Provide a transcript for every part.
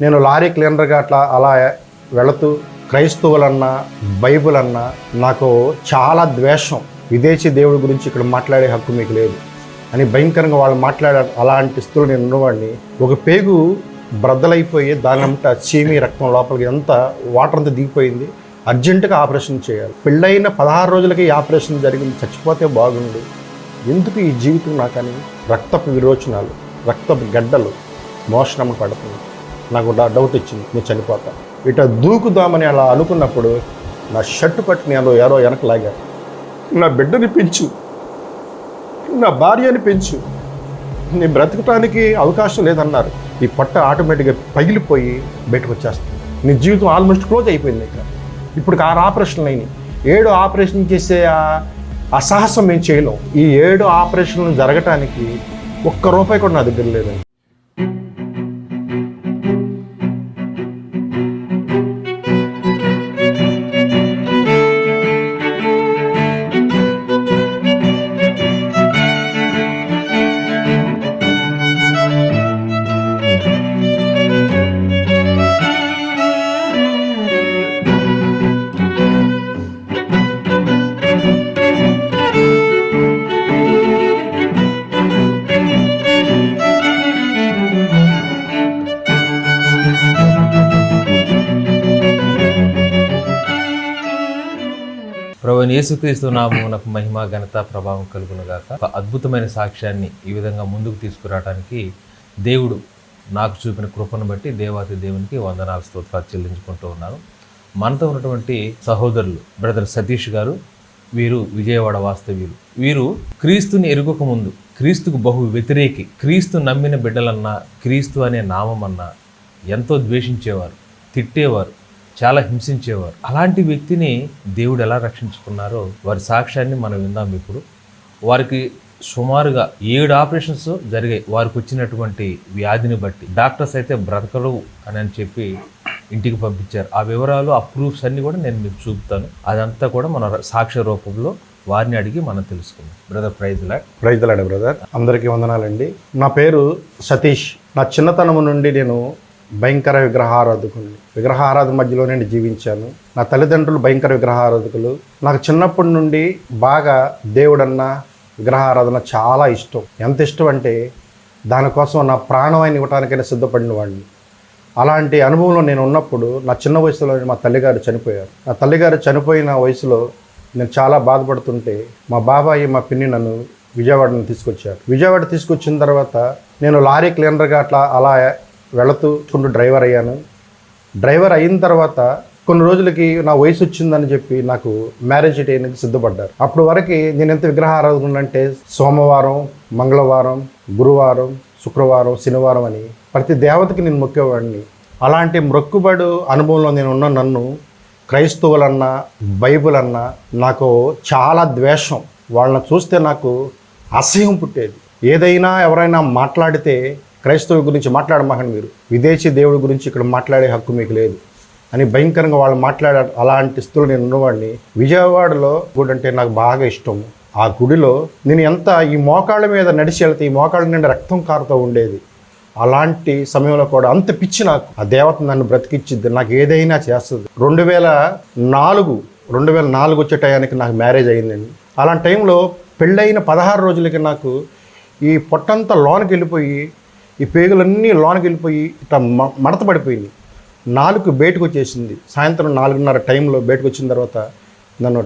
నేను లారీ క్లీనర్గా అట్లా అలా వెళుతూ క్రైస్తవులన్నా బైబుల్ అన్నా నాకు చాలా ద్వేషం. విదేశీ దేవుడి గురించి ఇక్కడ మాట్లాడే హక్కు మీకు లేదు. అని భయంకరంగా వాళ్ళు మాట్లాడే అలాంటి స్థితులు నేను ఉన్నవాడిని. ఒక పేగు బ్రద్దలైపోయి దాని అంతా చీమి రక్తం లోపలికి ఎంత వాటర్ అంతా దిగిపోయింది. అర్జెంటుగా ఆపరేషన్ చేయాలి. పెళ్ళైన పదహారు రోజులకి ఆపరేషన్ జరిగింది. చచ్చిపోతే బాగుండు. ఎందుకు ఈ జీవితం నాకని రక్తపు విరోచనాలు రక్తపు గడ్డలు మోషణం పడుతుంది. నాకు డౌట్ వచ్చింది నేను చనిపోతా. ఇట దూకుదామని అలా అనుకున్నప్పుడు నా షర్టు పట్టి నేను ఎవరో వెనక లాగారు నా బిడ్డని పెంచు. నా భార్యని పెంచు. నేను బ్రతకటానికి అవకాశం లేదన్నారు. ఈ పట్ట ఆటోమేటిక్గా పగిలిపోయి బయటకు వచ్చేస్తుంది. నీ జీవితం ఆల్మోస్ట్ క్లోజ్ అయిపోయింది ఇక ఇప్పుడు ఆరు ఆపరేషన్లు అయినాయి. ఏడు ఆపరేషన్ చేసే ఆ సాహసం మేము చేయలేం. ఈ ఏడు ఆపరేషన్లు జరగటానికి ఒక్క రూపాయి కూడా నా దగ్గర లేదండి యేసుక్రీస్తు నామమునకు మహిమ ఘనత ప్రభావం కలుగును గాక. ఒక అద్భుతమైన సాక్ష్యాన్ని ఈ విధంగా ముందుకు తీసుకురావడానికి దేవుడు నాకు చూపిన కృపను బట్టి దేవాతి దేవునికి వందనాలు స్తోత్రాలు చెల్లించుకుంటూ ఉన్నాను. మనతో ఉన్నటువంటి సహోదరులు బ్రదర్ సతీష్ గారు వీరు విజయవాడ వాస్తవ్యులు. వీరు క్రీస్తుని ఎరుగక ముందు క్రీస్తుకు బహు వ్యతిరేకి క్రీస్తు నమ్మిన బిడ్డలన్నా క్రీస్తు అనే నామమన్నా ఎంతో ద్వేషించేవారు తిట్టేవారు. చాలా హింసించేవారు. అలాంటి వ్యక్తిని దేవుడు ఎలా రక్షించుకున్నారో వారి సాక్ష్యాన్ని మనం విందాం ఇప్పుడు. వారికి సుమారుగా ఏడు ఆపరేషన్స్ జరిగాయి. వారికి వచ్చినటువంటి వ్యాధిని బట్టి. డాక్టర్స్ అయితే బ్రతకరు అని అని చెప్పి ఇంటికి పంపించారు. ఆ వివరాలు ఆ ప్రూఫ్స్ అన్నీ కూడా నేను మీకు చూపుతాను. అదంతా కూడా మన సాక్ష్య రూపంలో వారిని అడిగి మనం తెలుసుకుందాం. Brother praise lord brother. అందరికీ వందనాలండి. నా పేరు సతీష్. నా చిన్నతనం నుండి నేను భయంకర విగ్రహారాధకుని విగ్రహారాధన మధ్యలో నేను జీవించాను. నా తల్లిదండ్రులు భయంకర విగ్రహారాధకులు. నాకు చిన్నప్పటి నుండి బాగా దేవుడన్న విగ్రహారాధన చాలా ఇష్టం. ఎంత ఇష్టం అంటే దానికోసం నా ప్రాణాన్ని ఇవ్వటానికైనా సిద్ధపడిన వాడిని. అలాంటి అనుభవంలో నేను ఉన్నప్పుడు నా చిన్న వయసులో మా తల్లిగారు చనిపోయారు. నా తల్లిగారు చనిపోయిన వయసులో నేను చాలా బాధపడుతుంటే మా బాబాయి మా పిన్ని నన్ను విజయవాడను తీసుకొచ్చారు. విజయవాడ తీసుకొచ్చిన తర్వాత నేను లారీ క్లీనర్గా అట్లా అలా వెళుతూ చుండు డ్రైవర్ అయ్యాను. డ్రైవర్ అయిన తర్వాత కొన్ని రోజులకి నా వయసు వచ్చిందని చెప్పి నాకు మ్యారేజ్ చేయడానికి సిద్ధపడ్డారు. అప్పుడు వరకు నేను ఎంత విగ్రహారాధన అంటే సోమవారం మంగళవారం గురువారం శుక్రవారం శనివారం అని ప్రతి దేవతకి నేను మొక్కేవాడిని. అలాంటి మొక్కుబడు అనుభవంలో నేను ఉన్న నన్ను క్రైస్తవులన్నా బైబుల్ అన్నా నాకు చాలా ద్వేషం. వాళ్ళని చూస్తే నాకు అసహ్యం పుట్టేది. ఏదైనా ఎవరైనా మాట్లాడితే క్రైస్తవు గురించి మాట్లాడమాకండి మీరు. విదేశీ దేవుడి గురించి ఇక్కడ మాట్లాడే హక్కు మీకు లేదు. అని భయంకరంగా వాళ్ళు మాట్లాడే అలాంటి స్థితులు నేను ఉన్నవాడిని. విజయవాడలో గుడి అంటే నాకు బాగా ఇష్టం ఆ గుడిలో నేను ఎంత ఈ మోకాళ్ళ మీద నడిచి వెళ్తే ఈ మోకాళ్ళ నుండి రక్తం కారుతూ ఉండేది. అలాంటి సమయంలో కూడా అంత పిచ్చి నాకు. ఆ దేవత నన్ను బ్రతికిచ్చిద్ది. నాకు ఏదైనా చేస్తుంది. రెండు వేల నాలుగు రెండు వేల నాలుగు వచ్చే టయానికి నాకు మ్యారేజ్ అయిందండి అలాంటి టైంలో పెళ్ళైన పదహారు రోజులకి నాకు ఈ పొట్టంతా లోనకి వెళ్ళిపోయి ఈ పేగులన్నీ లోనకి వెళ్ళిపోయి ఇట్లా మ- మడత పడిపోయింది నాలుగు బయటకు వచ్చేసింది సాయంత్రం నాలుగున్నర టైంలో బయటకు వచ్చిన తర్వాత నన్ను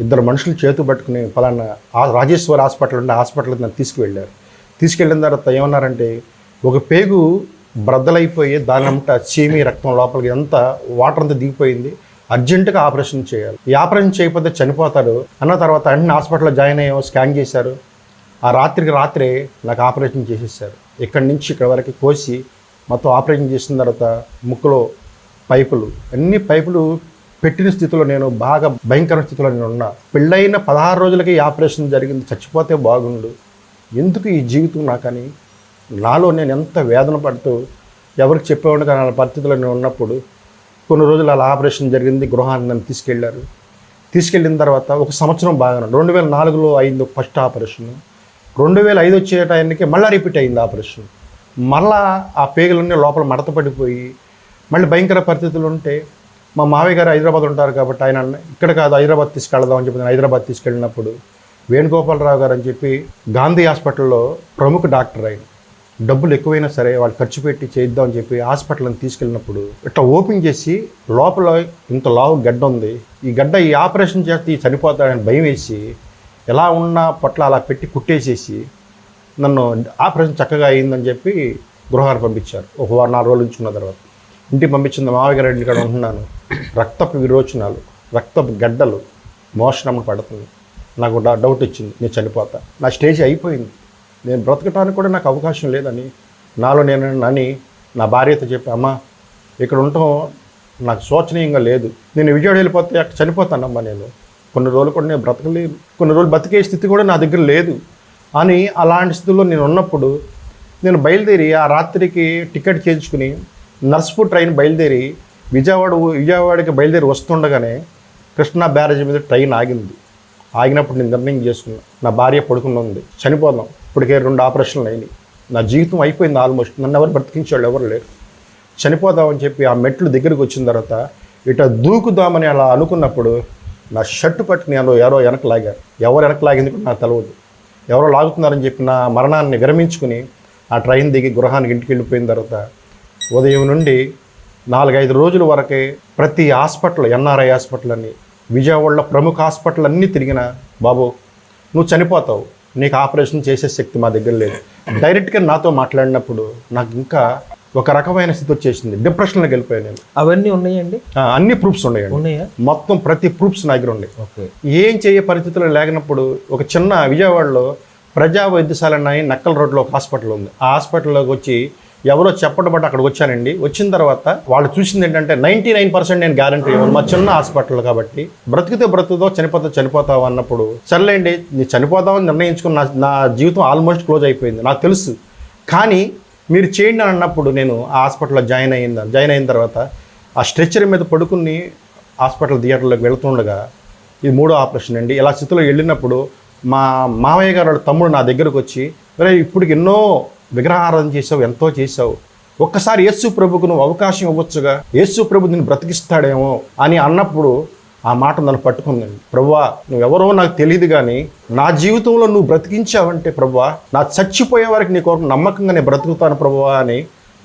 ఇద్దరు మనుషులు చేతు పట్టుకుని పలానా రాజేశ్వర రాజేశ్వరి హాస్పిటల్ ఉండే హాస్పిటల్కి నన్ను తీసుకువెళ్ళారు తీసుకెళ్ళిన తర్వాత ఏమన్నారంటే ఒక పేగు బ్రద్దలైపోయి దాని అంతా చీమి రక్తం లోపలికి ఎంత వాటర్ అంతా దిగిపోయింది. అర్జెంటుగా ఆపరేషన్ చేయాలి. ఈ ఆపరేషన్ చేయకపోతే చనిపోతాడు అన్న తర్వాత అన్ని హాస్పిటల్లో జాయిన్ అయ్యాము స్కాన్ చేశారు. ఆ రాత్రికి రాత్రే నాకు ఆపరేషన్ చేసేసారు. ఇక్కడి నుంచి ఇక్కడ వరకు కోసి మొత్తం ఆపరేషన్ చేసిన తర్వాత ముక్కులో పైపులు అన్ని పైపులు పెట్టిన స్థితిలో నేను బాగా భయంకర స్థితిలో నేను ఉన్నా. పెళ్ళైన పదహారు రోజులకి ఈ ఆపరేషన్ జరిగింది. చచ్చిపోతే బాగుండు. ఎందుకు ఈ జీవితం నాకని? నాలో నేను ఎంత వేదన పడుతూ ఎవరికి చెప్పేవాడిని కానీ అలా పరిస్థితిలో నేను ఉన్నప్పుడు కొన్ని రోజులు అలా ఆపరేషన్ జరిగింది. గృహాన్ని నన్ను తీసుకెళ్ళారు తీసుకెళ్ళిన తర్వాత ఒక సంవత్సరం బాగా రెండు వేల నాలుగులో అయింది ఫస్ట్ ఆపరేషన్. రెండు వేల ఐదు వచ్చే టైంకి మళ్ళీ రిపీట్ అయింది ఆపరేషన్. మళ్ళా ఆ పేగులన్నీ లోపల మడత పడిపోయి మళ్ళీ భయంకర పరిస్థితులు ఉంటే మా మావయ్య గారు హైదరాబాద్ ఉంటారు కాబట్టి ఆయన ఇక్కడ కాదు హైదరాబాద్ తీసుకెళ్దాం అని చెప్పి నేను హైదరాబాద్ తీసుకెళ్ళినప్పుడు వేణుగోపాలరావు గారు అని చెప్పి గాంధీ హాస్పిటల్లో ప్రముఖ డాక్టర్ ఆయన. డబ్బులు ఎక్కువైనా సరే వాళ్ళు ఖర్చు పెట్టి చేద్దాం అని చెప్పి హాస్పిటల్ని తీసుకెళ్ళినప్పుడు ఇట్లా ఓపెన్ చేసి లోపల ఇంత లావు గడ్డ ఉంది. ఈ గడ్డ ఈ ఆపరేషన్ చేస్తే ఈ చనిపోతాడని భయం వేసి ఎలా ఉన్న పట్ల అలా పెట్టి కుట్టేసేసి నన్ను ఆపరేషన్ చక్కగా అయిందని చెప్పి గృహాన్ని పంపించారు. ఒక వారం నాలుగు రోజులు ఉంచుకున్న తర్వాత. ఇంటికి పంపించింది మామయ్య గారి ఇంటికాడ ఉంటున్నాను. రక్తపు విరోచనాలు రక్తపు గడ్డలు మోషణం పడుతుంది. నాకు డౌట్ వచ్చింది. నేను చనిపోతా. నా స్టేజ్ అయిపోయింది. నేను బ్రతకటానికి కూడా నాకు అవకాశం లేదని నాలో నేను అని నా భార్యతో చెప్పి అమ్మ ఇక్కడ ఉండటం నాకు శోచనీయంగా లేదు. నేను విజయవాడ వెళ్ళిపోతే అక్కడ చనిపోతానమ్మా నేను. కొన్ని రోజులు కూడా నేను బ్రతకలేదు కొన్ని రోజులు బతికే స్థితి కూడా నా దగ్గర లేదు. అని అలాంటి స్థితిలో నేను ఉన్నప్పుడు నేను బయలుదేరి ఆ రాత్రికి టికెట్ చేయించుకుని నర్స్పూర్ ట్రైన్ బయలుదేరి విజయవాడ విజయవాడకి బయలుదేరి వస్తుండగానే కృష్ణా బ్యారేజ్ మీద ట్రైన్ ఆగింది. ఆగినప్పుడు నేను నిర్ణయం చేసుకున్నా నా భార్య పడుకుని ఉంది చనిపోదాం ఇప్పటికే రెండు ఆపరేషన్లు అయినాయి. నా జీవితం అయిపోయింది ఆల్మోస్ట్ నన్ను ఎవరు బ్రతికించాడు ఎవరు లేరు. చనిపోదామని చెప్పి ఆ మెట్లు దగ్గరికి వచ్చిన తర్వాత ఇట దూకుదామని అలా అనుకున్నప్పుడు నా షర్టు పట్టుకుని నేను ఎవరో వెనక లాగారు ఎవరు వెనక లాగింది కూడా నాకు తెలియదు ఎవరో లాగుతున్నారని చెప్పి నా మరణాన్ని విరమించుకుని ఆ ట్రైన్ దిగి గృహానికి ఇంటికి వెళ్ళిపోయిన తర్వాత ఉదయం నుండి నాలుగైదు రోజుల వరకే ప్రతి హాస్పిటల్ ఎన్ఆర్ఐ హాస్పిటల్ అని విజయవాడలో ప్రముఖ హాస్పిటల్ అన్నీ తిరిగిన బాబు నువ్వు చనిపోతావు. నీకు ఆపరేషన్ చేసే శక్తి మా దగ్గర లేదు. డైరెక్ట్గా నాతో మాట్లాడినప్పుడు నాకు ఇంకా ఒక రకమైన స్థితి వచ్చేసింది డిప్రెషన్లోకి వెళ్ళిపోయాను నేను. అవన్నీ ఉన్నాయండి? అన్ని ప్రూఫ్స్ ఉన్నాయండి. ఉన్నాయా? మొత్తం ప్రతి ప్రూఫ్స్ నా దగ్గర ఉన్నాయి. ఓకే. ఏం చేయ పరిస్థితులు లేనప్పుడు ఒక చిన్న విజయవాడలో ప్రజా వైద్యశాల అని నక్కల్ రోడ్లో ఒక హాస్పిటల్ ఉంది. ఆ హాస్పిటల్లోకి వచ్చి ఎవరో చెప్పడం బట్టి అక్కడికి వచ్చానండి. వచ్చిన తర్వాత వాళ్ళు చూసింది ఏంటంటే నైంటీ నైన్ పర్సెంట్ నేను గ్యారంటీ ఇవ్వను. మా చిన్న హాస్పిటల్ కాబట్టి బ్రతికితే బ్రతుకుతో చనిపోతే చనిపోతావు అన్నప్పుడు సర్లేండి నీ చనిపోతామని నిర్ణయించుకుని నా నా జీవితం ఆల్మోస్ట్ క్లోజ్ అయిపోయింది. నాకు తెలుసు. కానీ మీరు చేయండి అని అన్నప్పుడు నేను ఆ హాస్పిటల్లో జాయిన్ అయ్యింది? జాయిన్ అయిన తర్వాత ఆ స్ట్రెచ్చర్ మీద పడుకుని హాస్పిటల్ థియేటర్లోకి వెళ్తుండగా ఇది మూడో ఆపరేషన్ అండి. ఇలా స్థితిలో వెళ్ళినప్పుడు మా మామయ్య గారు తమ్ముడు నా దగ్గరకు వచ్చి ఇప్పటికి ఇప్పుడు ఎన్నో విగ్రహారాధన చేసావు ఎంతో చేసావు ఒక్కసారి యేసు ప్రభుకు నువ్వు అవకాశం ఇవ్వచ్చుగా. యేసు ప్రభు నిన్ను బ్రతికిస్తాడేమో అని అన్నప్పుడు ఆ మాట నన్ను పట్టుకుందండి ప్రవ్వా నువ్వెవరో నాకు తెలియదు కానీ నా జీవితంలో నువ్వు బ్రతికించావంటే ప్రవ్వా నా చచ్చిపోయే వరకు నీ కొరకు నమ్మకంగా నేను బ్రతుకుతాను ప్రభువా అని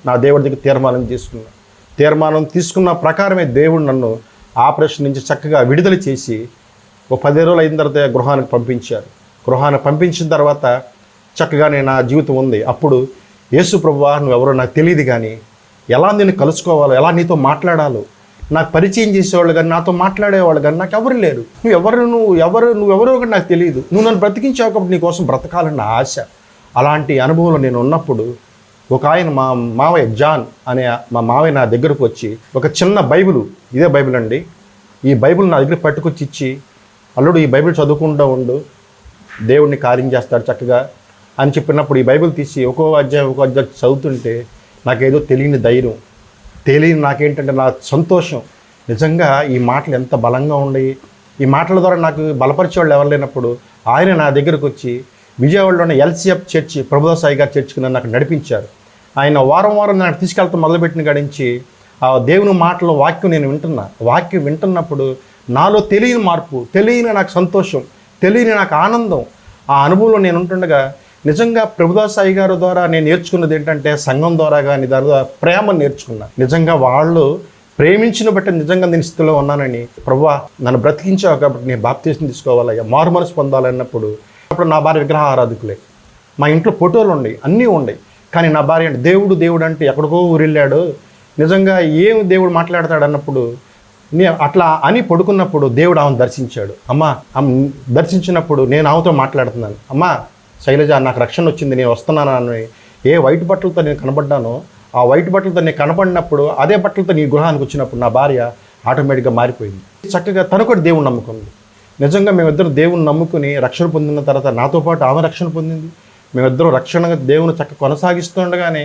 నా దేవుడి దగ్గర తీర్మానం తీసుకున్నా. తీర్మానం తీసుకున్న ప్రకారమే దేవుడు నన్ను ఆపరేషన్ నుంచి చక్కగా విడుదల చేసి ఒక పది రోజులు అయిన తర్వాత గృహానికి పంపించారు గృహానికి పంపించిన తర్వాత చక్కగా నేను నా జీవితం ఉంది. అప్పుడు యేసు ప్రభువా నువ్వెవరో నాకు తెలియదు కానీ ఎలా నేను కలుసుకోవాలో ఎలా నీతో మాట్లాడాలో నాకు పరిచయం చేసేవాళ్ళు కానీ నాతో మాట్లాడేవాళ్ళు కానీ నాకు ఎవరు లేరు. నువ్వు ఎవరు నువ్వు ఎవరు నువ్వెవరో కూడా నాకు తెలియదు. నువ్వు నన్ను బ్రతికించావు కాబట్టి నీ కోసం బ్రతకాలన్న ఆశ. అలాంటి అనుభవంలో నేను ఉన్నప్పుడు ఒక ఆయన మా మావయ్య జాన్ అనే మా మావయ్య నా దగ్గరకు వచ్చి ఒక చిన్న బైబిల్ ఇదే బైబిల్ అండి. ఈ బైబిల్ నా దగ్గర పట్టుకొచ్చి ఇచ్చి అల్లుడు ఈ బైబిల్ చదువుకుంటూ ఉండు. దేవుడిని కార్యం చేస్తాడు చక్కగా. అని చెప్పినప్పుడు ఈ బైబిల్ తీసి ఒక్కో అధ్యాయం ఒక్కో అధ్యాయం చదువుతుంటే నాకేదో తెలియని ధైర్యం. తెలియని నాకేంటంటే నా సంతోషం. నిజంగా ఈ మాటలు ఎంత బలంగా ఉన్నాయి. ఈ మాటల ద్వారా నాకు బలపరిచే వాళ్ళు ఎవరు లేనప్పుడు ఆయన నా దగ్గరకు వచ్చి విజయవాడలోని ఎల్సిఎఫ్ చర్చి ప్రభుదాసాయి గారి చర్చికి నన్ను అక్కడ నడిపించారు. ఆయన వారం వారం నాకు తీసుకెళ్తాం మొదలుపెట్టిన గడించి ఆ దేవుని మాటలు వాక్యం నేను వింటున్నా. వాక్యం వింటున్నప్పుడు నాలో తెలియని మార్పు తెలియని నాకు సంతోషం తెలియని నాకు ఆనందం ఆ అనుభవంలో నేను ఉంటుండగా నిజంగా ప్రభుదాస్ సాయి గారి ద్వారా నేను నేర్చుకున్నది ఏంటంటే సంఘం ద్వారా కానీ దాని ద్వారా ప్రేమ నేర్చుకున్నా. నిజంగా వాళ్ళు ప్రేమించిన బట్టి నిజంగా నేను స్థితిలో ఉన్నానని ప్రభువా నన్ను బ్రతికించావు కాబట్టి నేను బాప్తీసం తీసుకోవాలయ్యా మారు మనసు పొందాలన్నప్పుడు అప్పుడు నా భార్య విగ్రహ ఆరాధకులే. మా ఇంట్లో ఫోటోలు ఉన్నాయి అన్నీ ఉన్నాయి. కానీ నా భార్య అంటే దేవుడు దేవుడు అంటే ఎక్కడికో ఊరెళ్ళాడు. నిజంగా ఏం దేవుడు మాట్లాడతాడు అన్నప్పుడు నే అట్లా అని పడుకున్నప్పుడు దేవుడు ఆమెను దర్శించాడు. అమ్మ ఆమె దర్శించినప్పుడు నేను ఆమెతో మాట్లాడుతున్నాను. అమ్మా శైలజ నాకు రక్షణ వచ్చింది నేను వస్తున్నాను అని ఏ వైట్ బట్టలతో నేను కనబడ్డానో ఆ వైట్ బట్టలతో నేను కనపడినప్పుడు అదే బట్టలతో నీ గృహానికి వచ్చినప్పుడు నా భార్య ఆటోమేటిక్గా మారిపోయింది. చక్కగా తను కూడా దేవుని నమ్ముకుంది. నిజంగా మేమిద్దరం దేవుని నమ్ముకుని రక్షణ పొందిన తర్వాత నాతో పాటు ఆమె రక్షణ పొందింది. మేమిద్దరం రక్షణ దేవుని చక్క కొనసాగిస్తుండగానే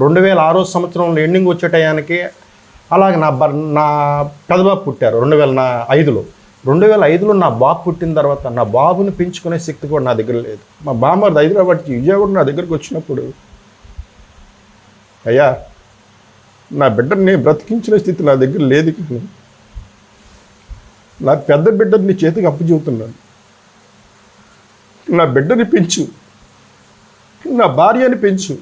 రెండు వేల ఆరో సంవత్సరంలో ఎండింగ్ వచ్చే టయానికి అలాగే నా బర్ నా పెదబాబు పుట్టారు రెండు వేల నా ఐదులో. రెండు వేల ఐదులో నా బాబు పుట్టిన తర్వాత నా బాబుని పెంచుకునే శక్తి కూడా నా దగ్గర లేదు. మా బామ్మది హైదరాబాద్కి విజయవాడ నా దగ్గరికి వచ్చినప్పుడు అయ్యా నా బిడ్డని బ్రతికించిన స్థితి నా దగ్గర లేదు కానీ నా పెద్ద బిడ్డని నీ చేతికి అప్పు చెబుతున్నాను నా బిడ్డని పెంచు. నా భార్యని పెంచు.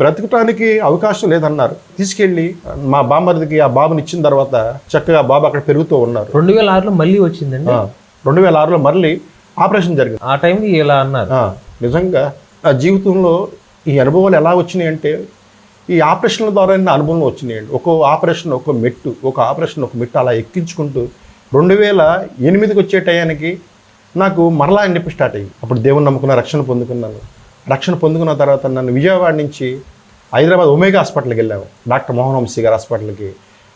బ్రతకటానికి అవకాశం లేదన్నారు. తీసుకెళ్ళి మా బామ్మరిదికి ఆ బాబుని ఇచ్చిన తర్వాత చక్కగా బాబు అక్కడ పెరుగుతూ ఉన్నారు. రెండు వేల ఆరులో మళ్ళీ వచ్చిందండి? రెండు వేల ఆరులో మళ్ళీ ఆపరేషన్ జరిగింది. ఆ టైంకి ఇలా అన్నారు. నిజంగా నా జీవితంలో ఈ అనుభవాలు ఎలా వచ్చినాయి అంటే ఈ ఆపరేషన్ల ద్వారా నా అనుభవం వచ్చినాయండి ఒక్కో ఆపరేషన్ ఒక్కో మెట్టు ఒక ఆపరేషన్ ఒక మెట్టు అలా ఎక్కించుకుంటూ రెండు వేల ఎనిమిదికి వచ్చే టయానికి నాకు మరలా నొప్పి స్టార్ట్ అయ్యింది అప్పుడు దేవుని నమ్ముకున్న రక్షణ పొందుకున్నాను. రక్షణ పొందుకున్న తర్వాత నన్ను విజయవాడ నుంచి హైదరాబాద్ ఒమేగా హాస్పిటల్కి వెళ్ళాము డాక్టర్ మోహన్ వంశీ గారి హాస్పిటల్కి.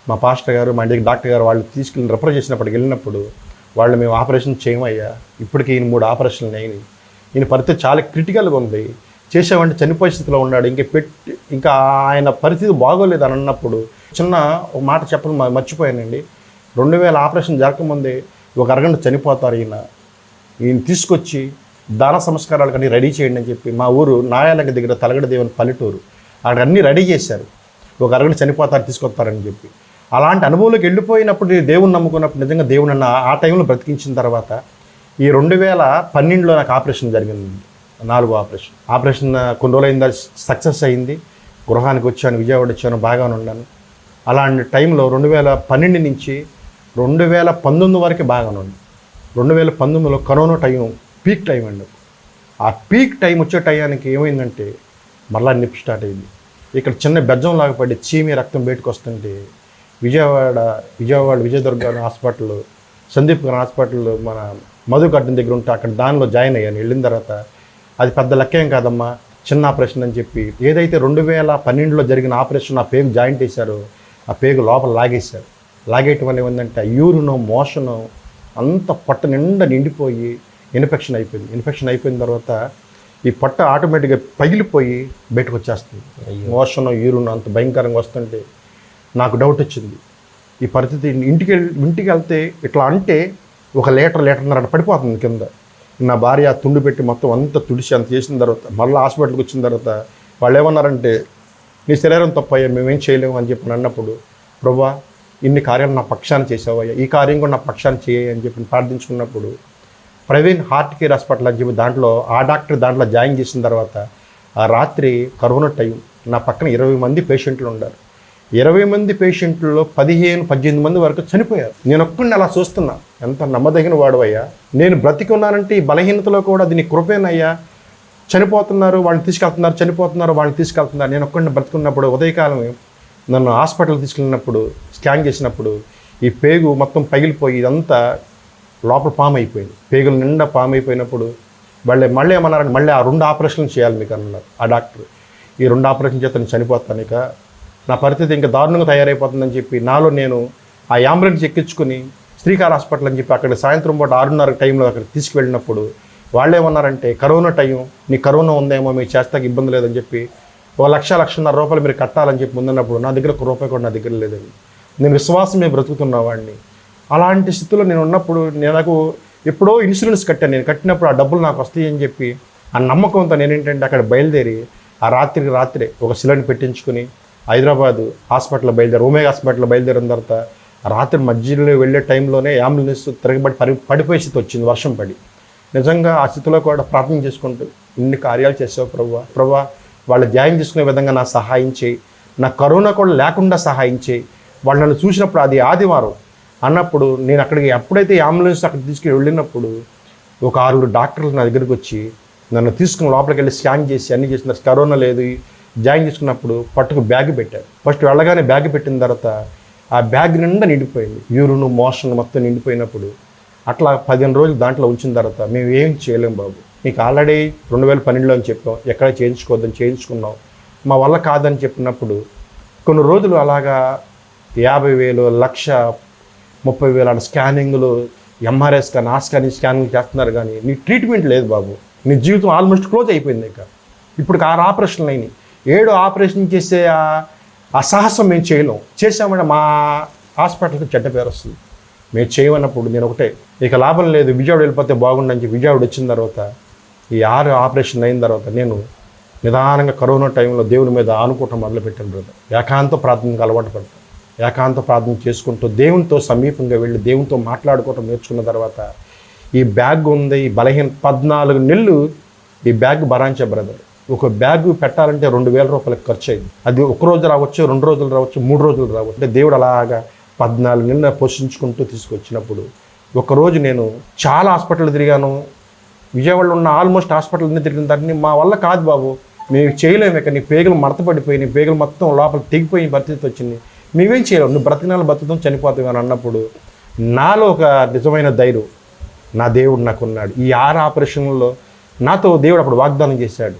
మా పాస్టర్ గారు మా ఇంటికి డాక్టర్ గారు వాళ్ళు తీసుకెళ్ళి రిఫర్ చేసినప్పటికి వెళ్ళినప్పుడు వాళ్ళు మేము ఆపరేషన్ చేయమయ్యా. ఇప్పటికీ ఈయన మూడు ఆపరేషన్లు అయినాయి. ఈయన పరిస్థితి చాలా క్రిటికల్గా ఉంది. చేసామంటే చనిపోయే స్థితిలో ఉన్నాడు. ఇంకా పెట్టి ఇంకా ఆయన పరిస్థితి బాగోలేదు అని అన్నప్పుడు చిన్న ఒక మాట చెప్పడం మర్చిపోయానండి. రెండు వేల ఆపరేషన్ జరగకముందే ఒక అరగంట చనిపోతారు ఈయన. ఈయన తీసుకొచ్చి దాన సంస్కారాలు కానీ రెడీ చేయండి అని చెప్పి మా ఊరు నాయాలకి దగ్గర తలగడ దేవుని పల్లెటూరు. అక్కడ అన్నీ రెడీ చేశారు. ఒక అరగంట చనిపోతారు తీసుకొస్తారని చెప్పి. అలాంటి అనుభవంలోకి వెళ్ళిపోయినప్పుడు దేవుని నమ్ముకున్నప్పుడు నిజంగా దేవుని అన్న ఆ టైంలో బ్రతికించిన తర్వాత ఈ రెండు వేల పన్నెండులో నాకు ఆపరేషన్ జరిగింది. నాలుగు ఆపరేషన్. ఆపరేషన్ కొన్ని రోజులు అయిందా సక్సెస్ అయింది. గృహానికి వచ్చాను విజయవాడ వచ్చాను బాగానే ఉన్నాను. అలాంటి టైంలో రెండు వేల పన్నెండు నుంచి రెండు వేల పంతొమ్మిది వరకు బాగానే ఉంది రెండు వేల పంతొమ్మిదిలో కరోనా టైం పీక్ టైం అండి. ఆ పీక్ టైం వచ్చే టయానికి ఏమైందంటే మరలా నిప్పు స్టార్ట్ అయింది. ఇక్కడ చిన్న బెజ్జం లాగా పడి చీమి రక్తం బయటకు వస్తుంటే విజయవాడ విజయవాడ విజయదుర్గ హాస్పిటల్ సందీప్ గారి హాస్పిటల్ మన మధుగడ్డం దగ్గర ఉంటే అక్కడ దానిలో జాయిన్ అయ్యాను. వెళ్ళిన తర్వాత అది పెద్ద లెక్కేం కాదమ్మా చిన్న ఆపరేషన్ అని చెప్పి ఏదైతే రెండు వేల పన్నెండులో జరిగిన ఆపరేషన్ ఆ పేగు జాయింట్ చేశారో ఆ పేగు లోపల లాగేశారు. లాగేయటం వల్ల ఏమైందంటే ఆ యూరిను మోషను అంత పొట్ట నిండా నిండిపోయి ఇన్ఫెక్షన్ అయిపోయింది. ఇన్ఫెక్షన్ అయిపోయిన తర్వాత ఈ పొట్ట ఆటోమేటిక్గా పగిలిపోయి బయటకు వచ్చేస్తుంది. మోషన్ యూరిన్ అంత భయంకరంగా వస్తుంటే నాకు డౌట్ వచ్చింది. ఈ పరిస్థితి ఇంటికి ఇంటికి వెళ్తే ఇట్లా అంటే ఒక లీటర్ లీటర్న్నర పడిపోతుంది కింద. నా భార్య తుండు పెట్టి మొత్తం అంతా తుడిచి అంత చేసిన తర్వాత మళ్ళీ హాస్పిటల్కి వచ్చిన తర్వాత వాళ్ళు ఏమన్నారంటే నీ శరీరం తప్పయ్యా మేమేం చేయలేము అని చెప్పి అన్నప్పుడు ప్రభా ఇన్ని కార్యాలు నా పక్షాన్ని చేసావయ్యా ఈ కార్యం కూడా నా పక్షాన్ని చేయ అని చెప్పి ప్రార్థించుకున్నప్పుడు ప్రవీణ్ హార్ట్ కేర్ హాస్పిటల్ అని చెప్పి దాంట్లో ఆ డాక్టర్ దాంట్లో జాయిన్ చేసిన తర్వాత ఆ రాత్రి కరోనా టైం నా పక్కన ఇరవై మంది పేషెంట్లు ఉన్నారు. ఇరవై మంది పేషెంట్లలో పదిహేను పద్దెనిమిది మంది వరకు చనిపోయారు. నేను ఒక్కడిని అలా చూస్తున్నా. ఎంత నమ్మదగిన వాడవయ్యా. నేను బ్రతికున్నానంటే ఈ బలహీనతలో కూడా దీని కృపేనయ్యా. చనిపోతున్నారు వాళ్ళని తీసుకెళ్తున్నారు చనిపోతున్నారు వాళ్ళని తీసుకెళ్తున్నారు. నేను ఒక్కడిని బ్రతుకున్నప్పుడు ఉదయకాలం నన్ను హాస్పిటల్ తీసుకెళ్ళినప్పుడు స్కాన్ చేసినప్పుడు ఈ పేగు మొత్తం పగిలిపోయి ఇదంతా లోపల పాము అయిపోయింది. పేగుల నిండా పాము అయిపోయినప్పుడు వాళ్ళే మళ్ళీ ఏమన్నారంటే మళ్ళీ ఆ రెండు ఆపరేషన్లు చేయాలి మీకు అన్నారు ఆ డాక్టర్. ఈ రెండు ఆపరేషన్ చేత నేను చనిపోతాను ఇక. నా పరిస్థితి ఇంకా దారుణంగా తయారైపోతుందని చెప్పి నాలో నేను ఆ అంబులెన్స్ ఎక్కించుకుని శ్రీకాళ హాస్పిటల్ అని చెప్పి అక్కడ సాయంత్రం పూట ఆరున్నర టైంలో అక్కడ తీసుకువెళ్ళినప్పుడు వాళ్ళు ఏమన్నారంటే కరోనా టైం నీ కరోనా ఉందేమో మీ చేస్తాకి ఇబ్బంది లేదని చెప్పి ఒక లక్ష లక్షన్నర రూపాయలు మీరు కట్టాలని చెప్పి ముందున్నప్పుడు నా దగ్గర ఒక రూపాయి కూడా నా దగ్గర లేదండి. నేను విశ్వాసం మేము బ్రతుకుతున్న వాడిని. అలాంటి స్థితిలో నేను ఉన్నప్పుడు నేను నాకు ఎప్పుడో ఇన్సూరెన్స్ కట్టాను. నేను కట్టినప్పుడు ఆ డబ్బులు నాకు వస్తాయి అని చెప్పి ఆ నమ్మకంతో నేను ఏంటంటే అక్కడ బయలుదేరి ఆ రాత్రికి రాత్రే ఒక సిలిండర్ పెట్టించుకుని హైదరాబాద్ హాస్పిటల్ బయలుదేరి ఒమేగా హాస్పిటల్ బయలుదేరిన తర్వాత రాత్రి మధ్యలో వెళ్ళే టైంలోనే అంబులెన్స్ తిరగబడి పడి పడిపోయే స్థితి వచ్చింది వర్షం పడి. నిజంగా ఆ స్థితిలో కూడా ప్రార్థన చేసుకుంటూ ఇన్ని కార్యాలు చేసావు ప్రభు ప్రభా వాళ్ళు ధ్యాయం చేసుకునే విధంగా నా సహాయం చేయి. నా కరోనా కూడా లేకుండా సహాయం చేయి. వాళ్ళు నన్ను చూసినప్పుడు అది ఆదివారం అన్నప్పుడు నేను అక్కడికి ఎప్పుడైతే అంబులెన్స్ అక్కడికి తీసుకుని వెళ్ళినప్పుడు ఒక ఆరుగురు డాక్టర్లు నా దగ్గరికి వచ్చి నన్ను తీసుకుని లోపలికి వెళ్ళి స్కాన్ చేసి అన్ని చేసినారు కరోనా లేదు జాయిన్ చేసుకున్నప్పుడు పట్టుకు బ్యాగ్ పెట్టారు. ఫస్ట్ వెళ్ళగానే బ్యాగ్ పెట్టిన తర్వాత ఆ బ్యాగ్ నిండా నిండిపోయింది. యూరును మోషన్ మొత్తం నిండిపోయినప్పుడు అట్లా పదిహేను రోజులు దాంట్లో ఉంచిన తర్వాత మేము ఏం చేయలేం బాబు. మీకు ఆల్రెడీ రెండు వేల పన్నెండులో అని చెప్పాం ఎక్కడ చేయించుకోవద్దని చేయించుకున్నాం మా వల్ల కాదని చెప్పినప్పుడు కొన్ని రోజులు అలాగా యాభై వేలు లక్ష ముప్పై వేల స్కానింగ్లు ఎంఆర్ఐ స్కాన్ ఆ స్కానింగ్ స్కానింగ్ చేస్తున్నారు కానీ నీ ట్రీట్మెంట్ లేదు బాబు. నీ జీవితం ఆల్మోస్ట్ క్లోజ్ అయిపోయింది ఇక. ఇప్పుడు ఆరు ఆపరేషన్లు అయినాయి. ఏడు ఆపరేషన్ చేసే ఆ- ఆ సాహసం మేము చేయలేం. చేసామంటే మా హాస్పిటల్కి చెడ్డ పేరు వస్తుంది. మేము చేయమన్నప్పుడు నేను ఒకటే ఇక లాభం లేదు విజయవాడ వెళ్ళిపోతే బాగుండని చెప్పి విజయవాడ వచ్చిన తర్వాత ఈ ఆరు ఆపరేషన్ అయిన తర్వాత నేను నిదానంగా కరోనా టైంలో దేవుని మీద ఆనుకోవటం మొదలుపెట్టాను బ్రదర్ ఏకాంత ప్రార్థనకు అలవాటు పడతాను ఏకాంత ప్రార్థన చేసుకుంటూ దేవునితో సమీపంగా వెళ్ళి దేవునితో మాట్లాడుకోవటం నేర్చుకున్న తర్వాత ఈ బ్యాగ్ ఉంది ఈ బలహీన పద్నాలుగు నెలలు ఈ బ్యాగ్ భరాంచే బ్రదర్. ఒక బ్యాగ్ పెట్టాలంటే రెండు వేల రూపాయలకు ఖర్చు అయింది అది ఒక రోజు రావచ్చు రెండు రోజులు రావచ్చు మూడు రోజులు రావచ్చు. అంటే దేవుడు అలాగా పద్నాలుగు నెలలు పోషించుకుంటూ తీసుకొచ్చినప్పుడు ఒకరోజు నేను చాలా హాస్పిటల్ తిరిగాను. విజయవాడలో ఉన్న ఆల్మోస్ట్ హాస్పిటల్ తిరిగిన దాన్ని మా వల్ల కాదు బాబు. మేము చేయలేము ఇక. నీ పేగులు మడతపడిపోయి నీ పేగులు మొత్తం లోపల తెగిపోయిన పరిస్థితి వచ్చింది. మేమేం చేయలేము నువ్వు బ్రతికినాలు బతుకుతాం చనిపోతావు అని అన్నప్పుడు నాలో ఒక నిజమైన ధైర్యం. నా దేవుడు నాకు ఉన్నాడు. ఈ ఆరు ఆపరేషన్లో నాతో దేవుడు అప్పుడు వాగ్దానం చేశాడు.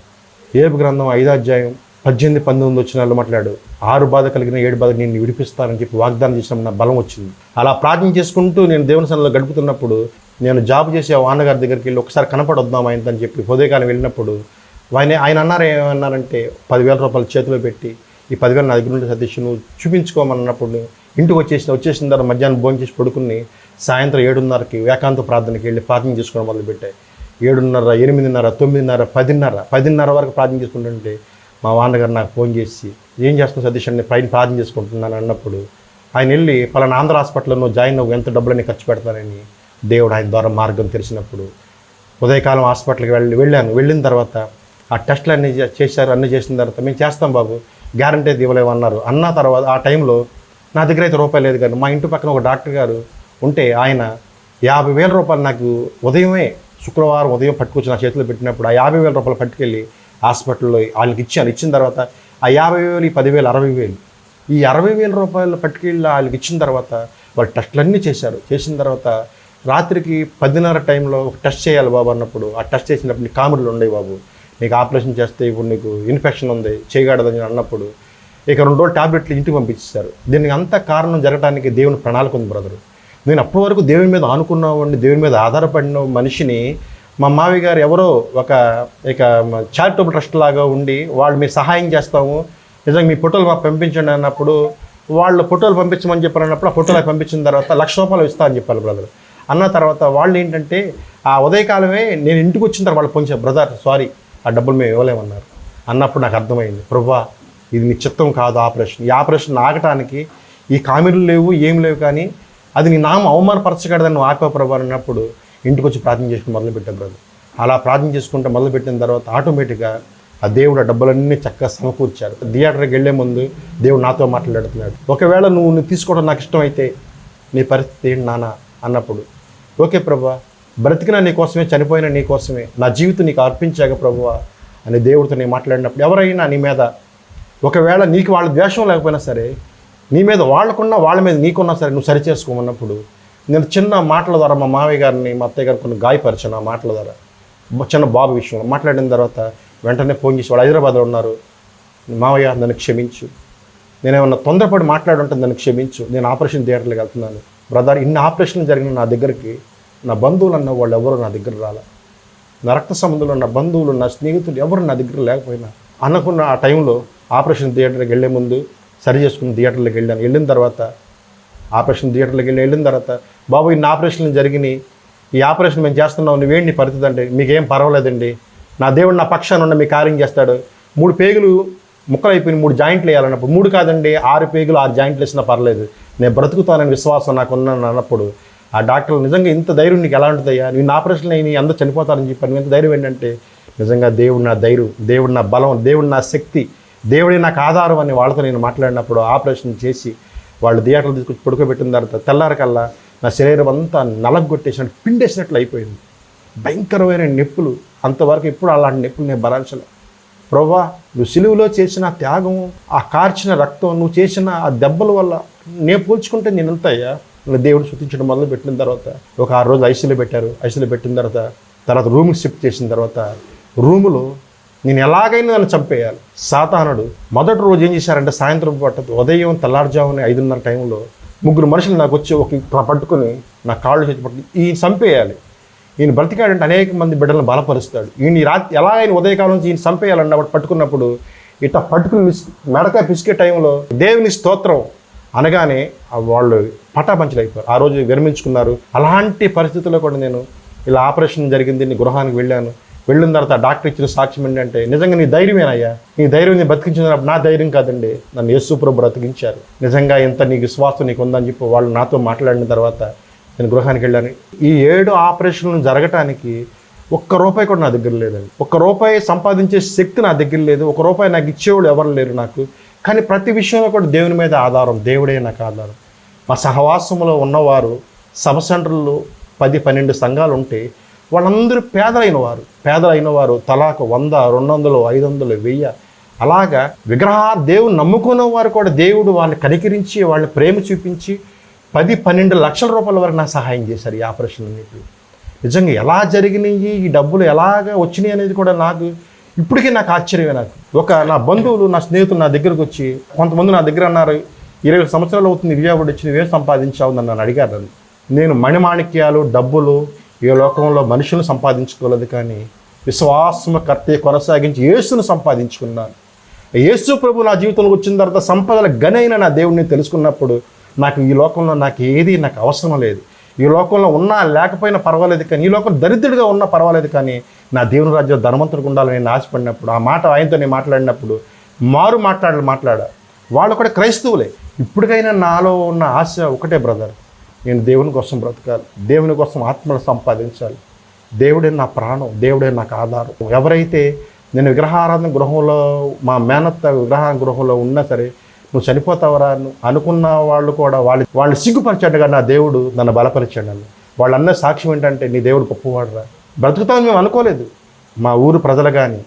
ఏపు గ్రంథం ఐదో అధ్యాయం పద్దెనిమిది పంతొమ్మిది వచ్చిన మాట్లాడు ఆరు బాధ కలిగిన ఏడు బాధ నేను విడిపిస్తానని చెప్పి వాగ్దానం చేసిన నా బలం వచ్చింది. అలా ప్రార్థన చేసుకుంటూ నేను దేవుని సన్నిధిలో గడుపుతున్నప్పుడు నేను జాబ్ చేసే ఆ వాన్నగారి దగ్గరికి వెళ్ళి ఒకసారి కనపడొద్దాం ఆయనతో అని చెప్పి హృదయకాలం వెళ్ళినప్పుడు ఆయన ఆయన అన్నారు ఏమన్నారంటే పదివేల రూపాయలు చేతిలో పెట్టి ఈ పదివేల నా దగ్గర ఉంటే సతీష్ నువ్వు చూపించుకోమన్నప్పుడు ఇంటికి వచ్చేసిన వచ్చేసిన తర్వాత మధ్యాహ్నం భోజనం చేసి పడుకుని సాయంత్రం ఏడున్నరకి ఏకాంత ప్రార్థనకి వెళ్ళి ప్రార్థన చేసుకోవడం మొదలుపెట్టాయి. ఏడున్నర ఎనిమిదిన్నర తొమ్మిదిన్నర పదిన్నర పదిన్నర వరకు ప్రార్థన చేసుకుంటుంటే మా వాన్నగారు నాకు ఫోన్ చేసి ఏం చేస్తున్న సతీష్ అని పైన ప్రార్థన చేసుకుంటున్నాను అన్నప్పుడు ఆయన వెళ్ళి పలానా ఆంధ్ర హాస్పిటల్లో జాయిన్ అవ్వు ఎంత డబ్బులని ఖర్చు పెడతానని దేవుడు ఆయన ద్వారా మార్గం తెలిసినప్పుడు ఉదయకాలం హాస్పిటల్కి వెళ్ళి వెళ్ళాను. వెళ్ళిన తర్వాత ఆ టెస్ట్లు అన్నీ చే- చేశారు అన్నీ చేసిన తర్వాత మేము చేస్తాం బాబు. గ్యారంటీ అయితే ఇవ్వలేము అన్నారు. అన్న తర్వాత ఆ టైంలో నా దగ్గర అయితే రూపాయలు లేదు కానీ మా ఇంటి పక్కన ఒక డాక్టర్ గారు ఉంటే ఆయన యాభై వేల రూపాయలు నాకు ఉదయమే శుక్రవారం ఉదయం పట్టుకొచ్చి నా చేతిలో పెట్టినప్పుడు ఆ యాభై వేల రూపాయలు పట్టుకెళ్ళి హాస్పిటల్లో వాళ్ళకి ఇచ్చాను. ఇచ్చిన తర్వాత ఆ యాభై వేలు ఈ పదివేలు అరవై వేలు ఈ అరవై వేల రూపాయలు పట్టుకెళ్ళి వాళ్ళకి ఇచ్చిన తర్వాత వాళ్ళు టెస్టులన్నీ చేశారు. చేసిన తర్వాత రాత్రికి పదిన్నర టైంలో ఒక టెస్ట్ చేయాలి బాబు అన్నప్పుడు ఆ టెస్ట్ చేసినప్పుడు నీ కామెరీలు ఉండేవి బాబు. నీకు ఆపరేషన్ చేస్తే ఇప్పుడు నీకు ఇన్ఫెక్షన్ ఉంది చేయగలదని అన్నప్పుడు ఇక రెండు రోజులు టాబ్లెట్లు ఇంటికి పంపించేశారు. దీనికి అంత కారణం జరగడానికి దేవుని ప్రణాళిక ఉంది బ్రదరు నేను అప్పటి వరకు దేవుని మీద ఆనుకున్నావండి దేవుని మీద ఆధారపడిన మనిషిని మా మావి గారు ఎవరో ఒక ఇక చారిటబుల్ ట్రస్ట్ లాగా ఉండి వాళ్ళు మీరు సహాయం చేస్తాము నిజంగా మీ ఫోటోలు మాకు పంపించండి అన్నప్పుడు వాళ్ళు ఫోటోలు పంపించమని చెప్పారు అన్నప్పుడు ఆ ఫోటోలు పంపించిన తర్వాత లక్ష రూపాయలు ఇస్తా అని చెప్పారు బ్రదర్ అన్న తర్వాత వాళ్ళు ఏంటంటే ఆ ఉదయకాలమే నేను ఇంటికి వచ్చిన తర్వాత వాళ్ళు పొంచారు బ్రదర్ సారీ ఆ డబ్బులు మేము ఇవ్వలేమన్నారు. అన్నప్పుడు నాకు అర్థమైంది ప్రభా ఇది నీ చిత్తం కాదు ఆపరేషన్. ఈ ఆపరేషన్ ఆగటానికి ఈ కామెడీలు లేవు ఏం లేవు కానీ అది నీ నామం అవమానపరచగలదని నువ్వు ఆపే ప్రభా అన్నప్పుడు ఇంటికి వచ్చి ప్రార్థన చేసుకుని మొదలుపెట్టాం బ్రదర్. అలా ప్రార్థన చేసుకుంటే మొదలుపెట్టిన తర్వాత ఆటోమేటిక్గా ఆ దేవుడు ఆ డబ్బులన్నీ చక్కగా సమకూర్చారు థియేటర్కి వెళ్ళే ముందు దేవుడు నాతో మాట్లాడుతున్నాడు. ఒకవేళ నువ్వు నువ్వు తీసుకోవడం నాకు ఇష్టం అయితే నీ పరిస్థితి ఏంటి నాన్న? అన్నప్పుడు ఓకే ప్రభా బ్రతికిన నీ కోసమే చనిపోయిన నీ కోసమే నా జీవితం నీకు అర్పించాక ప్రభువా అని దేవుడితో నేను మాట్లాడినప్పుడు ఎవరైనా నీ మీద ఒకవేళ నీకు వాళ్ళ ద్వేషం లేకపోయినా సరే నీ మీద వాళ్ళకున్నా వాళ్ళ మీద నీకున్నా సరే నువ్వు సరి చేసుకోమన్నప్పుడు నేను చిన్న మాటల ద్వారా మా మావయ్య గారిని మా అత్తయ్య గారిని కొన్ని గాయపరిచాను ఆ మాటల ద్వారా. చిన్న బాబు విషయంలో మాట్లాడిన తర్వాత వెంటనే ఫోన్ చేసి వాళ్ళు హైదరాబాద్లో ఉన్నారు. మావయ్య నన్ను క్షమించు. నేనేమన్నా తొందరపడి మాట్లాడుంటే నన్ను క్షమించు. నేను ఆపరేషన్ థియేటర్కి వెళ్తున్నాను. బ్రదర్ ఇన్ని ఆపరేషన్లు జరిగిన నా దగ్గరికి నా బంధువులు అన్న వాళ్ళు ఎవరు నా దగ్గర రాలే? నా రక్త సంబంధులు నా బంధువులు నా స్నేహితులు ఎవరు నా దగ్గర లేకపోయినా? అనుకున్న ఆ టైంలో ఆపరేషన్ థియేటర్కి వెళ్ళే ముందు సరి చేసుకుని థియేటర్లోకి వెళ్ళాను. వెళ్ళిన తర్వాత ఆపరేషన్ థియేటర్లోకి వెళ్ళి వెళ్ళిన తర్వాత బాబు ఇన్ని ఆపరేషన్లు జరిగినాయి. ఈ ఆపరేషన్ మేము చేస్తున్నాం. నువ్వేంటి పరిస్థితి అంటే మీకేం పర్వాలేదండి. నా దేవుడు నా పక్షాన ఉన్న మీ కార్యం చేస్తాడు. మూడు పేగులు ముక్కలు అయిపోయిన మూడు జాయింట్లు వేయాలన్నప్పుడు. మూడు కాదండి ఆరు పేగులు ఆరు జాయింట్లు వేసినా పర్లేదు. నేను బ్రతుకుతానని విశ్వాసం నాకు ఉన్నాను అన్నప్పుడు ఆ డాక్టర్లు నిజంగా ఇంత ధైర్యం నీకు ఎలా ఉంటుందయ్యా? నేను ఆపరేషన్ అయిన అందరూ చనిపోతారని చెప్పాను. నువ్వు ఎంత ధైర్యం ఏంటంటే నిజంగా దేవుడు నా ధైర్యం దేవుడు నా బలం దేవుడు నా శక్తి దేవుడే నాకు ఆధారం అని వాళ్ళతో నేను మాట్లాడినప్పుడు ఆపరేషన్ చేసి వాళ్ళు థియేటర్లు తీసుకొచ్చి పడుకోబెట్టిన తర్వాత తెల్లారికల్లా నా శరీరం అంతా నలగొట్టేసినట్టు పిండేసినట్లు అయిపోయింది. భయంకరమైన నొప్పులు. అంతవరకు ఎప్పుడు అలాంటి నొప్పులు నేను భరించలే. ప్రభా నువ్వు సిలువులో చేసిన త్యాగం ఆ కార్చిన రక్తం నువ్వు చేసిన ఆ దెబ్బల వల్ల నేను పోల్చుకుంటే నేను వెళ్తాయా దేవుడు శృతించడం మొదలు పెట్టిన తర్వాత ఒక ఆరు రోజులు ఐసీలో పెట్టారు. ఐసీలో పెట్టిన తర్వాత తర్వాత రూమ్కి షిఫ్ట్ చేసిన తర్వాత రూములో నేను ఎలాగైనా నన్ను చంపేయాలి. సాతానుడు మొదటి రోజు ఏం చేశారంటే సాయంత్రం పట్ట ఉదయం తెల్లారుజామున ఐదున్నర టైంలో ముగ్గురు మనుషులు నాకు వచ్చి ఒక పట్టుకుని నా కాళ్ళు చేతి పట్టుకుని ఈయన చంపేయాలి. ఈయన బ్రతికాడంటే అనేక మంది బిడ్డలను బలపరుస్తాడు. ఈయన రాత్రి ఎలా ఆయన ఉదయకాలం నుంచి ఈయన చంపేయాలన్నప్పుడు పట్టుకున్నప్పుడు ఇట్లా పట్టుకుని మిస్ మెడకాయ పిసికే టైంలో దేవుని స్తోత్రం అనగానే వాళ్ళు పటాపంచలు అయిపోయారు. ఆ రోజు విరమించుకున్నారు. అలాంటి పరిస్థితుల్లో కూడా నేను ఇలా ఆపరేషన్ జరిగింది నేను గృహానికి వెళ్ళాను. వెళ్ళిన తర్వాత డాక్టర్ ఇచ్చిన సాక్ష్యం ఏంటంటే నిజంగా నీ ధైర్యమేనయ్యా నీ ధైర్యం నేను బతికించినప్పుడు నా ధైర్యం కాదండి. నన్ను యేసుప్రభు బ్రతికించారు. నిజంగా ఇంత నీకు విశ్వాసం నీకు ఉందని చెప్పి వాళ్ళు నాతో మాట్లాడిన తర్వాత నేను గృహానికి వెళ్ళాను. ఈ ఏడు ఆపరేషన్లు జరగటానికి ఒక్క రూపాయి కూడా నా దగ్గర లేదండి. ఒక్క రూపాయి సంపాదించే శక్తి నా దగ్గర లేదు. ఒక రూపాయి నాకు ఇచ్చేవాళ్ళు ఎవరు లేరు నాకు. కానీ ప్రతి విషయంలో కూడా దేవుని మీద ఆధారం దేవుడే నాకు ఆధారం. మా సహవాసంలో ఉన్నవారు సబ్ సెంటర్లు పది పన్నెండు సంఘాలు ఉంటే వాళ్ళందరూ పేదలైన వారు పేదలైన వారు తలాకు వంద రెండు వందలు ఐదు వందలు వెయ్యి. అలాగా విగ్రహ దేవుని నమ్ముకున్న వారు కూడా దేవుడు వాళ్ళని కనికరించి వాళ్ళని ప్రేమ చూపించి పది పన్నెండు లక్షల రూపాయల వరకు నాకు సహాయం చేశారు ఈ ఆపరేషన్ అన్నిటి నిజంగా ఎలా జరిగినాయి ఈ డబ్బులు ఎలాగ వచ్చినాయి అనేది కూడా నాకు ఇప్పటికీ నాకు ఆశ్చర్యమే నాకు. ఒక నా బంధువులు నా స్నేహితులు నా దగ్గరకు వచ్చి కొంతమంది నా దగ్గర అన్నారు ఇరవై సంవత్సరాలు అవుతుంది విజయవాడ వచ్చి నువ్వేం సంపాదించావు? నన్ను అడిగారు నన్ను. నేను మణిమాణిక్యాలు డబ్బులు ఈ లోకంలో మనుషులను సంపాదించుకోలేదు కానీ విశ్వాసము కర్తే కొనసాగించి యేసును సంపాదించుకున్నాను. యేసు ప్రభు నా జీవితంలో వచ్చిన తర్వాత సంపదల గనైన నా దేవుడిని తెలుసుకున్నప్పుడు నాకు ఈ లోకంలో నాకు ఏది నాకు అవసరం లేదు. ఈ లోకంలో ఉన్నా లేకపోయినా పర్వాలేదు కానీ ఈ లోకం దరిద్రుడిగా ఉన్నా పర్వాలేదు కానీ నా దేవుని రాజ్యం ధనవంతుడికి ఉండాలని నేను ఆశపడినప్పుడు ఆ మాట ఆయనతో నేను మాట్లాడినప్పుడు మారు మాట్లాడాలి మాట్లాడ. వాళ్ళు కూడా క్రైస్తవులే. ఇప్పటికైనా నాలో ఉన్న ఆశ ఒకటే బ్రదర్. నేను దేవుని కోసం బ్రతకాలి. దేవుని కోసం ఆత్మను సంపాదించాలి. దేవుడే నా ప్రాణం. దేవుడే నాకు ఆధారం. ఎవరైతే నేను విగ్రహారాధన గృహంలో మా మేనత్త విగ్రహ గృహంలో ఉన్నా సరే నువ్వు చనిపోతావరా అనుకున్న వాళ్ళు కూడా వాళ్ళు వాళ్ళు సిగ్గుపరిచాడుగా నా దేవుడు నన్ను బలపరిచాడు నన్ను. వాళ్ళు అన్న సాక్ష్యం ఏంటంటే నీ దేవుడు గొప్పవాడురా. బ్రతుకుతామని మేము అనుకోలేదు. మా ఊరు ప్రజలు కానీ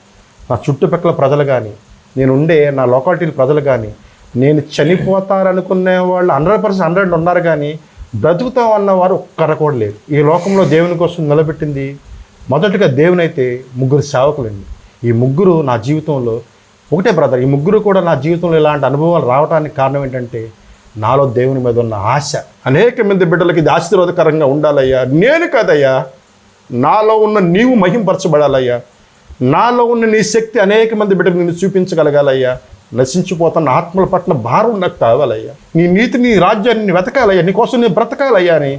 నా చుట్టుపక్కల ప్రజలు కానీ నేను ఉండే నా లొకాలిటీ ప్రజలు కానీ నేను చనిపోతారనుకునే వాళ్ళు హండ్రెడ్ పర్సెంట్ హండ్రెడ్ ఉన్నారు కానీ బ్రతుకుతాం అన్నవారు ఒక్కరు కూడా లేరు. ఈ లోకంలో దేవుని కోసం నిలబెట్టింది మొదటగా దేవునైతే ముగ్గురు సేవకులండి. ఈ ముగ్గురు నా జీవితంలో ఒకటే బ్రదర్ ఈ ముగ్గురు కూడా నా జీవితంలో ఇలాంటి అనుభవాలు రావడానికి కారణం ఏంటంటే నాలో దేవుని మీద ఉన్న ఆశ. అనేక మంది బిడ్డలకి ఇది ఆశీర్వాదకరంగా ఉండాలయ్యా. నేను కాదయ్యా నాలో ఉన్న నీవు మహింపరచబడాలయ్యా. నాలో ఉన్న నీ శక్తి అనేక మంది బిడ్డలు నిన్ను చూపించగలగాలయ్యా. నశించిపోతున్న ఆత్మల పట్ల భారం నాకు కావాలయ్యా. నీ నీతి నీ రాజ్యాన్ని నేను వెతకాలయ్యా. నీ కోసం నేను బ్రతకాలయ్యా అని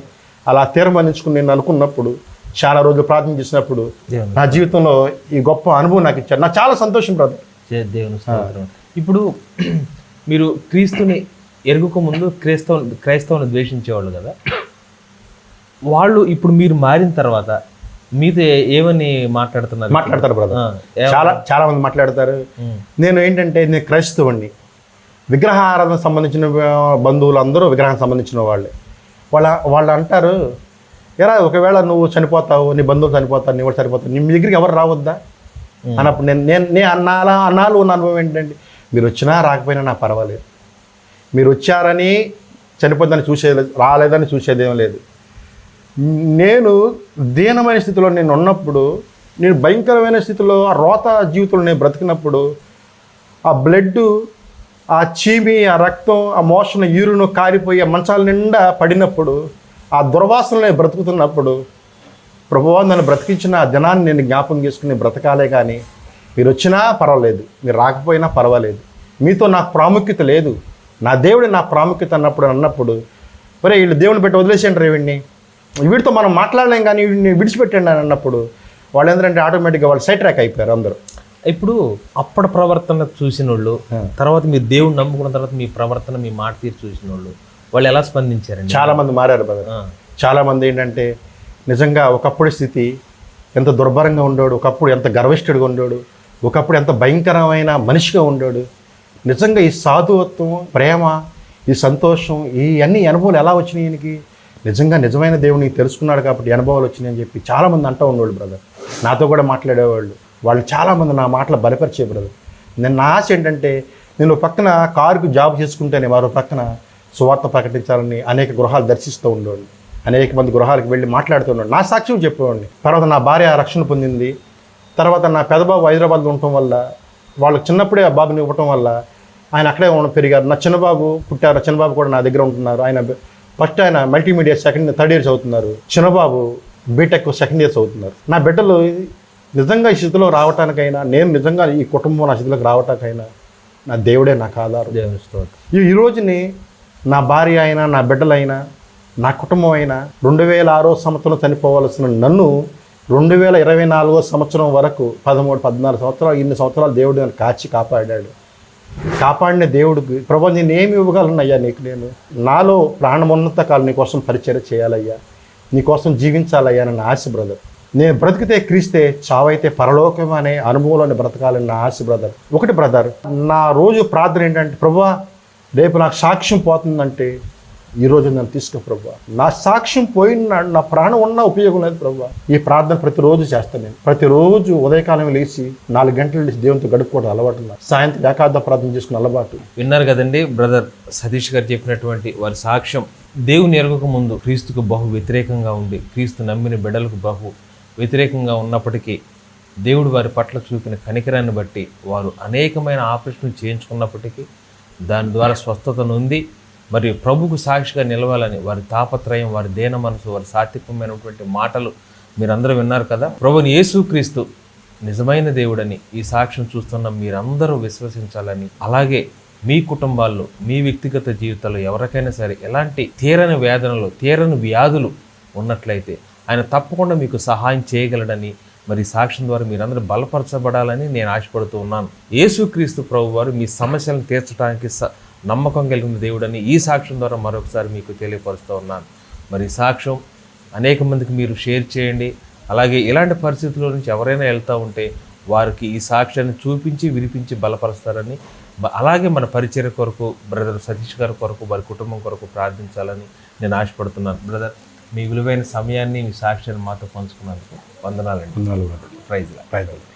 అలా తీర్మానించుకుని నేను అనుకున్నప్పుడు చాలా రోజులు ప్రార్థన చేసినప్పుడు నా జీవితంలో ఈ గొప్ప అనుభవం నాకు ఇచ్చారు. నాకు చాలా సంతోషం బ్రదర్ దేవుని స్తోత్రం. ఇప్పుడు మీరు క్రీస్తుని ఎరుగుక ముందు క్రైస్తవ క్రైస్తవుని ద్వేషించేవాళ్ళు కదా. వాళ్ళు ఇప్పుడు మీరు మారిన తర్వాత మీతో ఏమని మాట్లాడుతున్నారు? మాట్లాడతారు బ్రదర్ చాలా చాలా మంది మాట్లాడతారు. నేను ఏంటంటే నేను విగ్రహ ఆరాధన సంబంధించిన బంధువులు అందరూ విగ్రహం సంబంధించిన వాళ్ళే. వాళ్ళ వాళ్ళు అంటారు ఎరా ఒకవేళ నువ్వు చనిపోతావు నీ బంధువులు చనిపోతావు నీ కూడా చనిపోతావు నీ మీ దగ్గరికి ఎవరు రావద్దా? అన్నప్పుడు నేను నేను నేను అన్నాలా అన్నాలు ఉన్న అనుభవం ఏంటండి మీరు వచ్చినా రాకపోయినా నాకు పర్వాలేదు. మీరు వచ్చారని చనిపోద్దని చూసేది రాలేదని చూసేదేం లేదు. నేను దీనమైన స్థితిలో నేను ఉన్నప్పుడు నేను భయంకరమైన స్థితిలో ఆ రోత జీవితంలో నేను బ్రతికినప్పుడు ఆ బ్లడ్ ఆ చీమి ఆ రక్తం ఆ మోషన్ యూరును కారిపోయి ఆ మంచాల నిండా పడినప్పుడు ఆ దుర్వాసనలో నేను బ్రతుకుతున్నప్పుడు ప్రభువా నన్ను బ్రతికించిన ఆ దినాన్ని నేను జ్ఞాపకం చేసుకుని బ్రతకాలే కానీ మీరు వచ్చినా పర్వాలేదు మీరు రాకపోయినా పర్వాలేదు. మీతో నాకు ప్రాముఖ్యత లేదు. నా దేవుడు నా ప్రాముఖ్యత అన్నప్పుడు అన్నప్పుడు ఒరే వీళ్ళు దేవుని పెట్టి వదిలేసేయండి వీడిని. వీడితో మనం మాట్లాడలేం కానీ వీడిని విడిచిపెట్టండి అని అన్నప్పుడు వాళ్ళు ఏంటంటే ఆటోమేటిక్గా వాళ్ళు సైడ్ ట్రాక్ అయిపోయారు అందరూ. ఇప్పుడు అప్పటి ప్రవర్తన చూసిన వాళ్ళు తర్వాత మీరు దేవుడు నమ్ముకున్న తర్వాత మీ ప్రవర్తన మీ మాట తీరు చూసిన వాళ్ళు వాళ్ళు ఎలా స్పందించారండి? చాలామంది మారారు ఆ, చాలామంది ఏంటంటే నిజంగా ఒకప్పుడు స్థితి ఎంత దుర్భరంగా ఉండాడు ఒకప్పుడు ఎంత గర్విష్ఠుడిగా ఉండాడు ఒకప్పుడు ఎంత భయంకరమైన మనిషిగా ఉండాడు నిజంగా ఈ సాధువత్వం ప్రేమ ఈ సంతోషం ఈ అన్ని అనుభవాలు ఎలా వచ్చినాయి ఈయనకి? నిజంగా నిజమైన దేవుని తెలుసుకున్నాడు కాబట్టి అనుభవాలు వచ్చినాయని చెప్పి చాలామంది అంటూ ఉండేవాళ్ళు బ్రదర్ నాతో కూడా మాట్లాడేవాళ్ళు. వాళ్ళు చాలామంది నా మాటలు బలపరిచే బ్రదర్ నేను నా ఆశ ఏంటంటే నేను పక్కన కారుకు జాబ్ చేసుకుంటేనే మరో పక్కన సువార్త ప్రకటించాలని అనేక గృహాలు దర్శిస్తూ ఉండేవాళ్ళు. అనేక మంది గృహాలకు వెళ్ళి మాట్లాడుతున్నాడు నా సాక్ష్యం చెప్పేవాడిని. తర్వాత నా భార్య రక్షణ పొందింది. తర్వాత నా పెదబాబు హైదరాబాద్లో ఉండటం వల్ల వాళ్ళకి చిన్నప్పుడే ఆ బాబుని ఇవ్వటం వల్ల ఆయన అక్కడే ఉన్న పెరిగారు. నా చిన్నబాబు పుట్టారు. చిన్నబాబు కూడా నా దగ్గర ఉంటున్నారు. ఆయన ఫస్ట్ ఆయన మల్టీమీడియా సెకండ్ థర్డ్ ఇయర్స్ అవుతున్నారు చిన్నబాబు బీటెక్ సెకండ్ ఇయర్స్ అవుతున్నారు నా బిడ్డలు నిజంగా ఈ స్థితిలో రావటానికైనా నేను నిజంగా ఈ కుటుంబం నా స్థితిలోకి రావటానికైనా నా దేవుడే నాకు ఆధారం. ఈ రోజుని నా భార్య అయినా నా బిడ్డలైనా నా కుటుంబం అయినా రెండు వేల ఆరో సంవత్సరం చనిపోవలసిన నన్ను రెండు వేల ఇరవై నాలుగో సంవత్సరం వరకు పదమూడు పద్నాలుగు సంవత్సరాలు ఇన్ని సంవత్సరాలు దేవుడు నన్ను కాచి కాపాడాడు. కాపాడిన దేవుడికి ప్రభు నేను ఏమి ఇవ్వగలనయ్యా నీకు నేను? నాలో ప్రాణమున్నంత కాలం నీకోసం పరిచయం చేయాలయ్యా. నీ కోసం జీవించాలయ్యా నన్ను ఆశ బ్రదర్. నేను బ్రతికితే క్రీస్తే చావైతే పరలోకం అనే అనుభవంలోనే బ్రతకాలని నా ఆశ బ్రదర్. ఒకటి బ్రదర్ నా రోజు ప్రార్థన ఏంటంటే ప్రభా రేపు నాకు సాక్ష్యం పోతుందంటే ఈ రోజు నన్ను తీసుకో ప్రభా. నా సాక్ష్యం పోయిన నా ప్రాణం ఉన్నా ఉపయోగం లేదు ప్రభా. ఈ ప్రార్థన ప్రతిరోజు చేస్తాను నేను. ప్రతిరోజు ఉదయకాలం లేచి నాలుగు గంటలు లేచి దేవునితో గడుపుకోవడం అలవాటు సాయంత్రం ఏకాద ప్రార్థన చేసుకున్న అలవాటు. విన్నారు కదండి బ్రదర్ సతీష్ గారు చెప్పినటువంటి వారి సాక్ష్యం. దేవుని ఎరగక ముందు క్రీస్తుకు బహు వ్యతిరేకంగా ఉండి క్రీస్తు నమ్మిన బిడ్డలకు బహు వ్యతిరేకంగా ఉన్నప్పటికీ దేవుడు వారి పట్ల చూపిన కనికరాన్ని బట్టి వారు అనేకమైన ఆపరేషన్లు చేయించుకున్నప్పటికీ దాని ద్వారా స్వస్థత నొంది మరియు ప్రభుకు సాక్షిగా నిలవాలని వారి తాపత్రయం వారి దేన మనసు వారి సాత్వికమైనటువంటి మాటలు మీరందరూ విన్నారు కదా? ప్రభుని యేసుక్రీస్తు నిజమైన దేవుడని ఈ సాక్ష్యం చూస్తున్న మీరందరూ విశ్వసించాలని అలాగే మీ కుటుంబాల్లో మీ వ్యక్తిగత జీవితాల్లో ఎవరికైనా సరే ఎలాంటి తీరని వేదనలు తీరని వ్యాధులు ఉన్నట్లయితే ఆయన తప్పకుండా మీకు సహాయం చేయగలడని మరి సాక్ష్యం ద్వారా మీరందరూ బలపరచబడాలని నేను ఆశపడుతూ ఉన్నాను. యేసుక్రీస్తు ప్రభు వారు మీ సమస్యలను తీర్చడానికి స నమ్మకం కలిగిన దేవుడని ఈ సాక్ష్యం ద్వారా మరొకసారి మీకు తెలియపరుస్తూ ఉన్నాను. మరి ఈ సాక్ష్యం అనేక మందికి మీరు షేర్ చేయండి. అలాగే ఇలాంటి పరిస్థితుల నుంచి ఎవరైనా వెళ్తూ ఉంటే వారికి ఈ సాక్ష్యాన్ని చూపించి వినిపించి బలపరుస్తారని అలాగే మన పరిచయ కొరకు బ్రదర్ సతీష్ గారి కొరకు వారి కుటుంబం కొరకు ప్రార్థించాలని నేను ఆశపడుతున్నాను. బ్రదర్ మీ విలువైన సమయాన్ని మీ సాక్ష్యాన్ని మాతో పంచుకున్నందుకు వందనాలండి. ప్రైజ్లా రైతులు